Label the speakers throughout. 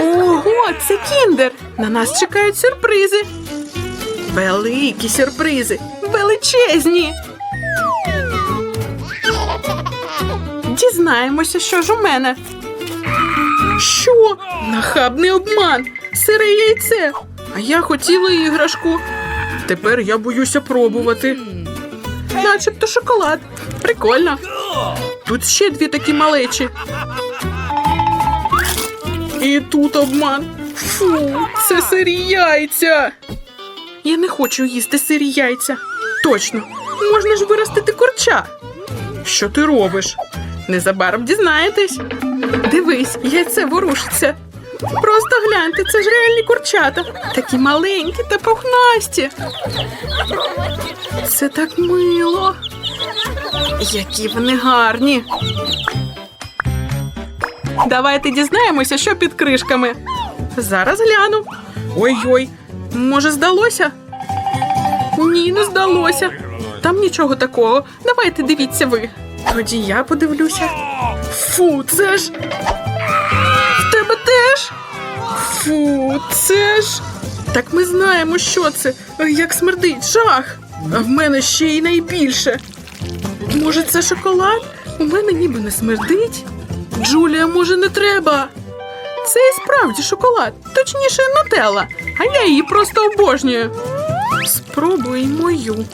Speaker 1: Ого, це кіндер! На нас чекають сюрпризи. Великі сюрпризи, величезні. Дізнаємося, що ж у мене. Що? Нахабний обман, сире яйце. А я хотіла іграшку. Тепер я боюся пробувати. Начебто шоколад. Прикольно. Тут ще дві такі малечі. І тут обман. Фу, це сирі яйця. Я не хочу їсти сирі яйця. Точно, можна ж виростити курча. Що ти робиш? Незабаром дізнаєтесь. Дивись, яйце ворушиться. Просто гляньте, це ж реальні курчата. Такі маленькі та пухнасті. Це так мило. Які вони гарні. Давайте дізнаємося, що під кришками. Зараз гляну. Ой-ой, може, здалося? Ні, не здалося. Там нічого такого. Давайте дивіться ви. Тоді я подивлюся. Фу, це ж. В тебе теж? Фу, це ж. Так ми знаємо, що це. Як смердить, жах. А в мене ще й найбільше. Може, це шоколад? У мене ніби не смердить. Джулія, може, не треба. Це і справді шоколад, точніше, нутелла, а я її просто обожнюю. Спробуй мою.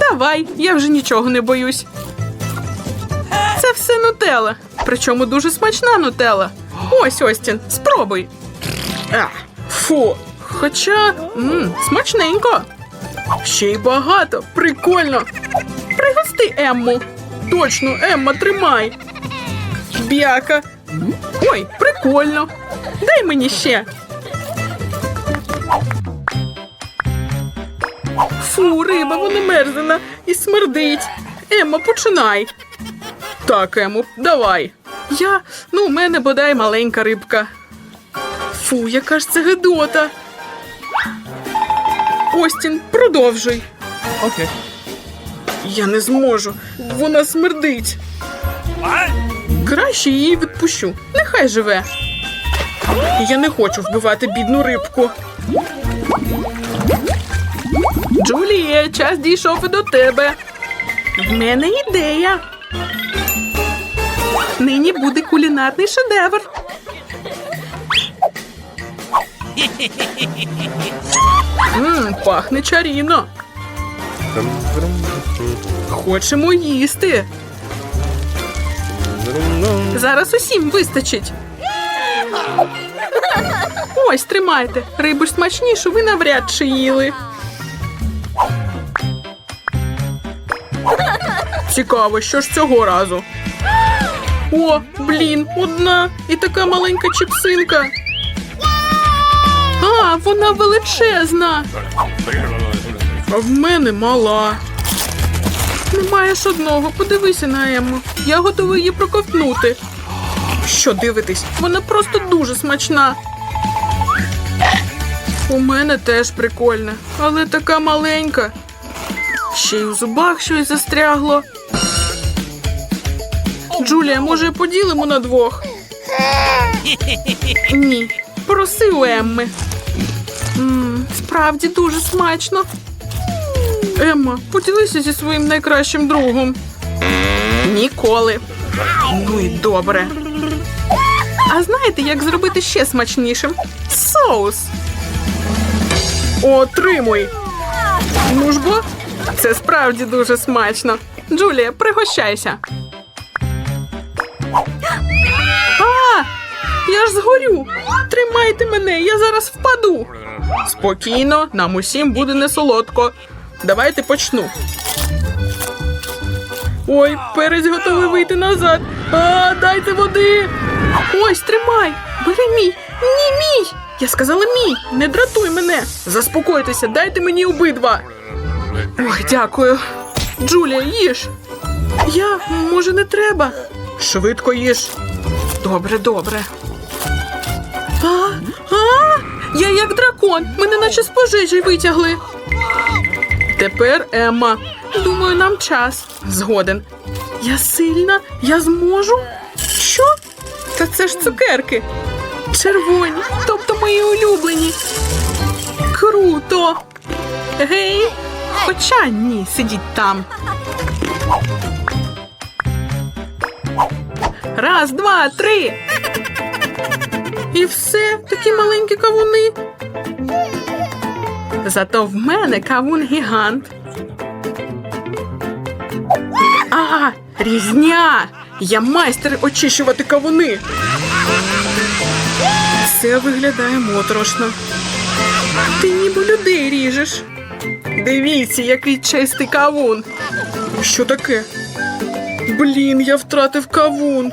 Speaker 1: Давай, я вже нічого не боюсь. Це все нутелла, причому дуже смачна нутелла. Ось Остін, спробуй. А, фу. Хоча м, смачненько. Ще й багато, прикольно. Пригости Емму. Точно, Емма, тримай. Бяка. Ой, прикольно. Дай мені ще. Фу, риба, вона мерзена і смердить. Емма, починай. Так, Ему, давай. Я, ну, у мене бодай маленька рибка. Фу, яка ж це гидота. Остін, продовжуй.
Speaker 2: Okay.
Speaker 1: Я не зможу. Вона смердить. Краще її відпущу. Нехай живе. Я не хочу вбивати бідну рибку. Джуліє, час дійшов і до тебе. В мене ідея. Нині буде кулінарний шедевр. Мм, пахне чарівно. Хочемо їсти. Зараз усім вистачить. Ось тримайте. Рибу ж смачнішу ви навряд чи їли. Цікаво, що ж цього разу. О, блін, одна і така маленька чіпсинка. А, вона величезна. А в мене мала. Не маєш одного, подивися на Емму. Я готова її проковтнути. Що дивитись? Вона просто дуже смачна. У мене теж прикольна, але така маленька. Ще й у зубах щось застрягло. Джулія, може, поділимо на двох? Ні. Проси у Емми. М, справді дуже смачно. Емма, поділися зі своїм найкращим другом. Ніколи. Ну і добре. А знаєте, як зробити ще смачнішим? Соус. Отримуй. Ну ж бо, це справді дуже смачно. Джулія, пригощайся. А, я ж згорю. Тримайте мене, я зараз впаду. Спокійно, нам усім буде не солодко. Давайте почну. Ой, перець готовий вийти назад. А, дайте води. Ось, тримай. Бери мій. Ні, мій. Я сказала мій. Не дратуй мене. Заспокойтеся, дайте мені обидва. Ой, дякую. Джулія, їж. Я, може, не треба. Швидко їж. Добре, добре. А, а, я як дракон. Мене наче з пожежі витягли. Тепер Емма. Думаю, нам час. Згоден. Я сильна, я зможу. Що? Та це ж цукерки. Червоні, тобто мої улюблені. Круто! Гей! Хоча ні, сидіть там. Раз, два, три. І все, такі маленькі кавуни. Зато в мене кавун гігант. А, різня! Я майстер очищувати кавуни. Це виглядає моторошно. Ти ніби людей ріжеш. Дивіться, який чистий кавун. Що таке? Блін, я втратив кавун.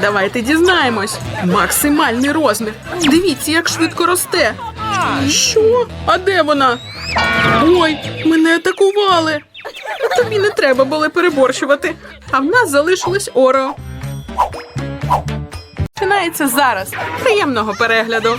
Speaker 1: Давайте дізнаємось. Максимальний розмір. Дивіться, як швидко росте. Що? А де вона? Ой, мене атакували. Тобі не треба було переборщувати. А в нас залишилось Орео. Починається зараз. Приємного перегляду.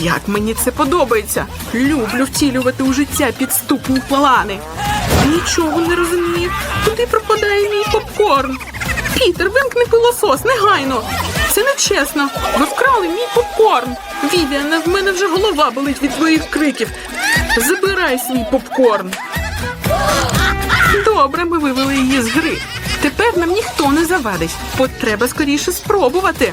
Speaker 1: Як мені це подобається. Люблю втілювати у життя підступні плани. Нічого не розумію. Куди пропадає мій попкорн? Пітер, вимкни пилосос, негайно. Це не чесно. Ви вкрали мій попкорн. Вівіане, в мене вже голова болить від твоїх криків. Забирай свій попкорн. Добре, ми вивели її з гри. Тепер нам ніхто не завадить. От треба скоріше спробувати.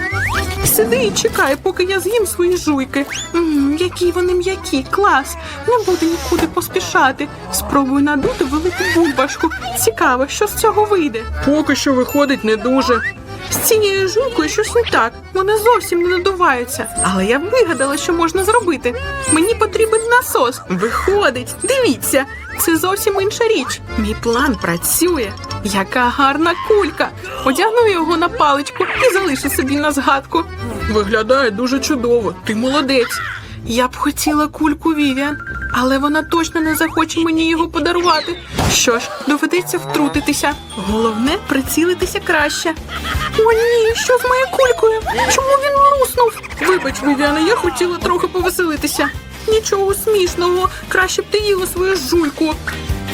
Speaker 1: Сиди і чекай, поки я з'їм свої жуйки. Мм, які вони м'які, клас. Не буду нікуди поспішати. Спробую надути велику бульбашку. Цікаво, що з цього вийде. Поки що виходить не дуже. З цією жуйкою щось не так. Вона зовсім не надувається. Але я вигадала, що можна зробити. Мені потрібен насос. Виходить, дивіться, це зовсім інша річ. Мій план працює. Яка гарна кулька! Одягну його на паличку і залишу собі на згадку. Виглядає дуже чудово. Ти молодець. Я б хотіла кульку Вівіан, але вона точно не захоче мені його подарувати. Що ж, доведеться втрутитися. Головне прицілитися краще. О, ні, що з моєю кулькою? Чому він луснув? Вибач, Вівіана, я хотіла трохи повеселитися. Нічого смішного, краще б ти їла свою жуйку.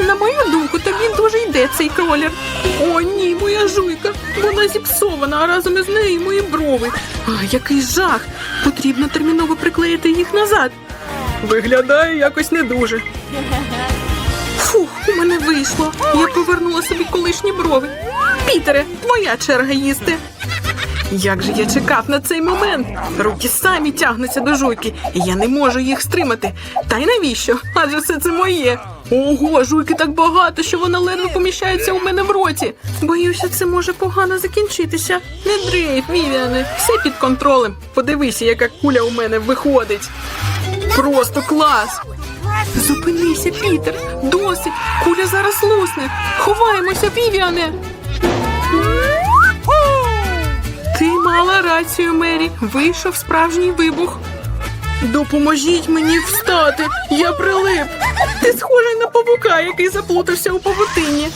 Speaker 1: На мою думку, тобі дуже йде цей колір. О, ні, моя жуйка. Вона зіпсована, а разом із нею мої брови. А, який жах! Потрібно терміново приклеїти їх назад. Виглядає якось не дуже. Фух, у мене вийшло. Я повернула собі колишні брови. Пітере, твоя черга їсти. Як же я чекав на цей момент? Руки самі тягнуться до жуйки, і я не можу їх стримати. Та й навіщо? Адже все це моє. Ого, жуйки так багато, що вона ледве поміщається у мене в роті. Боюся, це може погано закінчитися. Не дрейф, Вівіане, все під контролем. Подивися, яка куля у мене виходить. Просто клас! Зупинися, Пітер! Досить! Куля зараз лусне! Ховаємося, Вівіане! Мала рацію, Мері. Вийшов справжній вибух. Допоможіть мені встати. Я прилип. Ти схожий на павука, який заплутався у павутині.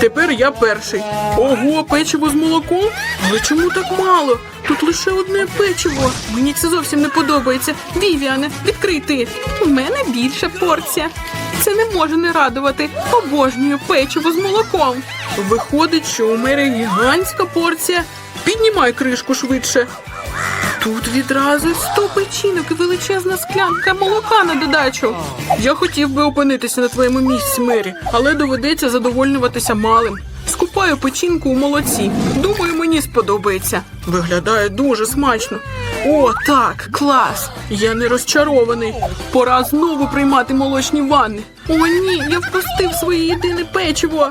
Speaker 1: Тепер я перший. Ого, печиво з молоком? Але чому так мало? Тут лише одне печиво. Мені це зовсім не подобається. Вівіане, відкрий ти. У мене більша порція. Це не може не радувати. Обожнюю печиво з молоком. Виходить, що у мене гігантська порція. Піднімай кришку швидше. Тут відразу сто печінок і величезна склянка молока на додачу. Я хотів би опинитися на твоєму місці, Мері, але доведеться задовольнюватися малим. Скупаю печінку у молоці. Думаю, мені сподобається. Виглядає дуже смачно. О, так, клас! Я не розчарований. Пора знову приймати молочні ванни. О, ні, я впустив своє єдине печиво.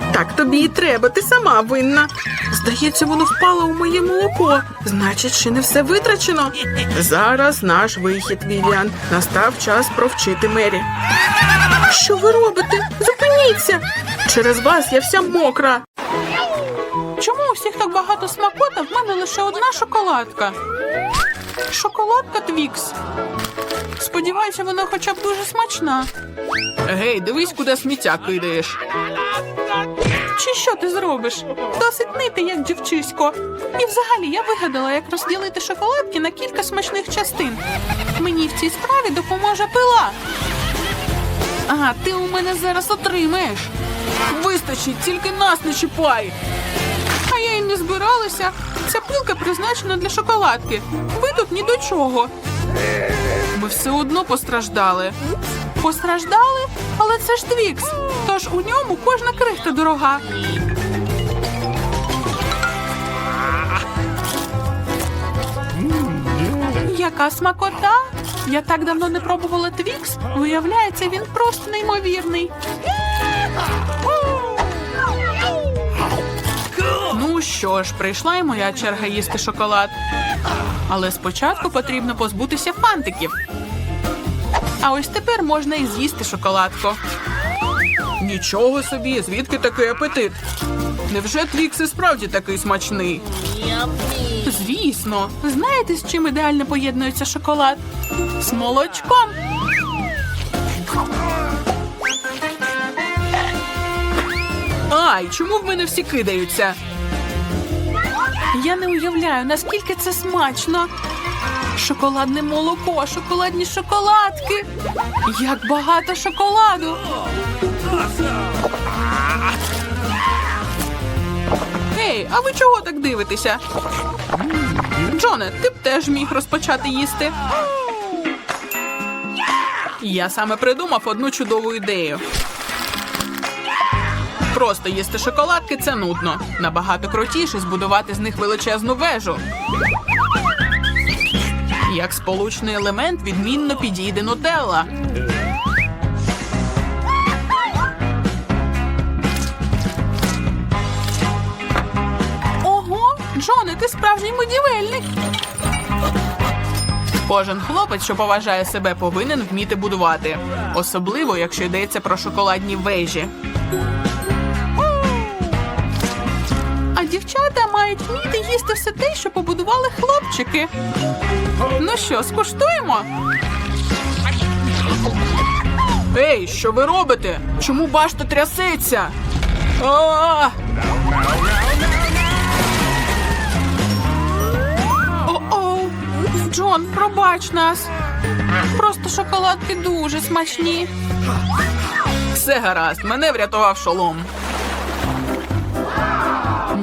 Speaker 1: Так тобі і треба, ти сама винна. Здається, воно впало у моє молоко. Значить, ще не все витрачено. Зараз наш вихід, Вівіан. Настав час провчити Мері. Що ви робите? Зупиніться! Через вас я вся мокра. Чому у всіх так багато смакота? В мене лише одна шоколадка. Шоколадка Твікс. Сподіваюся, вона хоча б дуже смачна. Гей, дивись, куди сміття кидаєш. Чи що ти зробиш? Досить нити, як дівчисько. І взагалі я вигадала, як розділити шоколадки на кілька смачних частин. Мені в цій справі допоможе пила. Ага, ти у мене зараз отримаєш. Вистачить, тільки нас не чіпай. А я й не збиралася. Ця пилка призначена для шоколадки. Ви тут ні до чого. Ми все одно постраждали. Постраждали? Але це ж Твікс. Тож у ньому кожна крихта дорога. Яка смакота? Я так давно не пробувала Твікс. Виявляється, він просто неймовірний. Ну що ж, прийшла і моя черга їсти шоколад. Але спочатку потрібно позбутися фантиків. А ось тепер можна і з'їсти шоколадку. Нічого собі, звідки такий апетит? Невже Твікс і справді такий смачний? Звісно, знаєте, з чим ідеально поєднується шоколад? З молочком. Ай, чому в мене всі кидаються? Я не уявляю, наскільки це смачно. Шоколадне молоко, шоколадні шоколадки. Як багато шоколаду. Ей, а ви чого так дивитеся? Джоне, ти б теж міг розпочати їсти. Я саме придумав одну чудову ідею. Просто їсти шоколадки це нудно. Набагато крутіше збудувати з них величезну вежу. Як сполучний елемент відмінно підійде нутелла. Ого, Джоне, ти справжній будівельник. Кожен хлопець, що поважає себе, повинен вміти будувати, особливо якщо йдеться про шоколадні вежі. А дівчата мають вміти їсти все те, що побудували хлопчики. Ну що, скуштуємо? Ей, що ви робите? Чому башта трясеться? А! Джон, пробач нас. Просто шоколадки дуже смачні. Все гаразд, мене врятував шолом.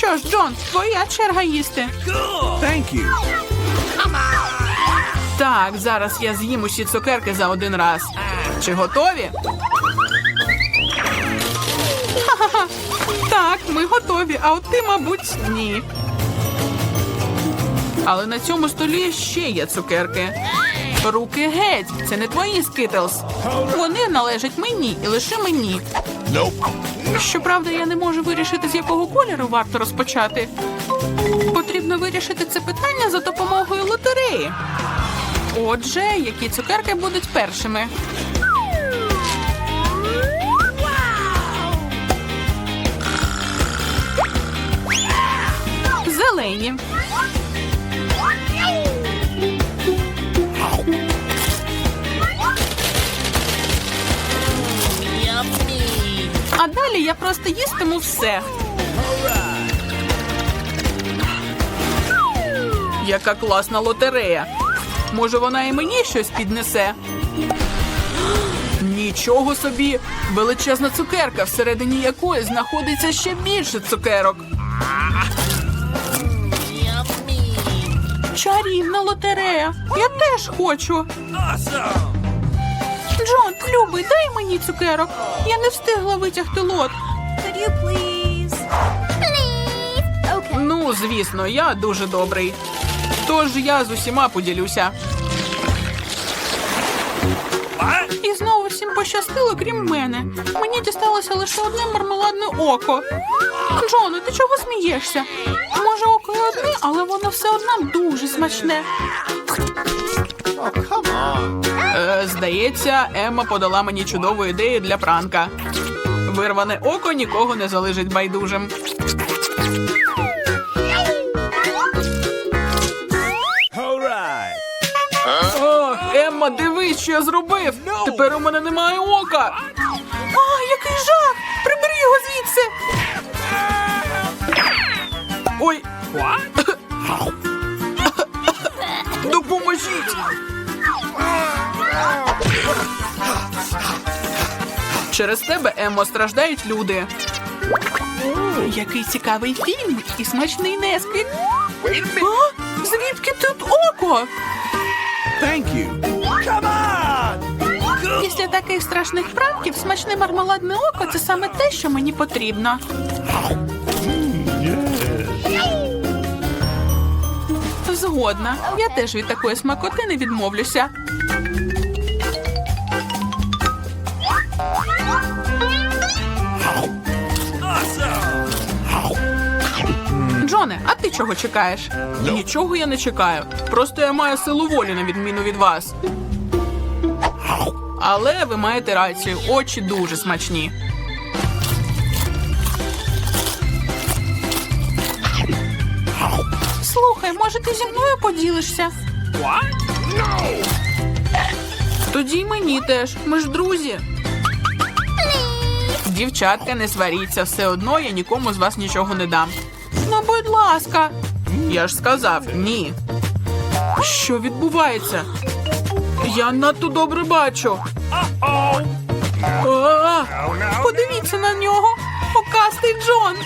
Speaker 1: Що ж, Джон, твоя черга їсти.
Speaker 2: Thank you.
Speaker 1: Так, зараз я з'їм усі цукерки за один раз. Чи готові? Ха-ха-ха. Так, ми готові, а от ти, мабуть, ні. Але на цьому столі ще є цукерки. Руки геть, це не твої скитлс. Вони належать мені і лише мені. Щоправда, я не можу вирішити, з якого кольору варто розпочати. Потрібно вирішити це питання за допомогою лотереї. Отже, які цукерки будуть першими? Зелені. А далі я просто їстиму все. Яка класна лотерея. Може, вона і мені щось піднесе. Нічого собі! Величезна цукерка, всередині якої знаходиться ще більше цукерок. Чарівна лотерея. Я теж хочу. Джон, любий, дай мені цукерок. Я не встигла витягти лот.
Speaker 3: Could you please? Please. Okay.
Speaker 1: Ну, звісно, я дуже добрий. Тож я з усіма поділюся. І знову всім пощастило, крім мене. Мені дісталося лише одне мармеладне око. Джоне, ти чого смієшся? Може, око одне, але воно все одно дуже смачне. Е, здається, Емма подала мені чудову ідею для пранка. Вирване око нікого не залежить байдужим.
Speaker 2: All
Speaker 1: Емма, дивись, що я зробив! Тепер у мене немає ока. А, який жах! Прибери його звідси!
Speaker 2: What?
Speaker 1: Допоможіть! Через тебе, Емо, страждають люди. Який цікавий фільм і смачний несквік. А? Звідки тут око?
Speaker 2: Thank you. Come on!
Speaker 1: Після таких страшних пранків смачне мармеладне око це саме те, що мені потрібно. Згодна. Я теж від такої смакоти не відмовлюся. Джоне, а ти чого чекаєш? Нічого я не чекаю. Просто я маю силу волі на відміну від вас. Але ви маєте рацію, очі дуже смачні. Слухай, може ти зі мною поділишся?
Speaker 2: No!
Speaker 1: Тоді й мені теж. Ми ж друзі. Дівчатка, не сваріться, все одно я нікому з вас нічого не дам. Ну, будь ласка. Я ж сказав ні. Що відбувається? Я надто добре бачу. А. Подивіться на нього. Окастий Джон.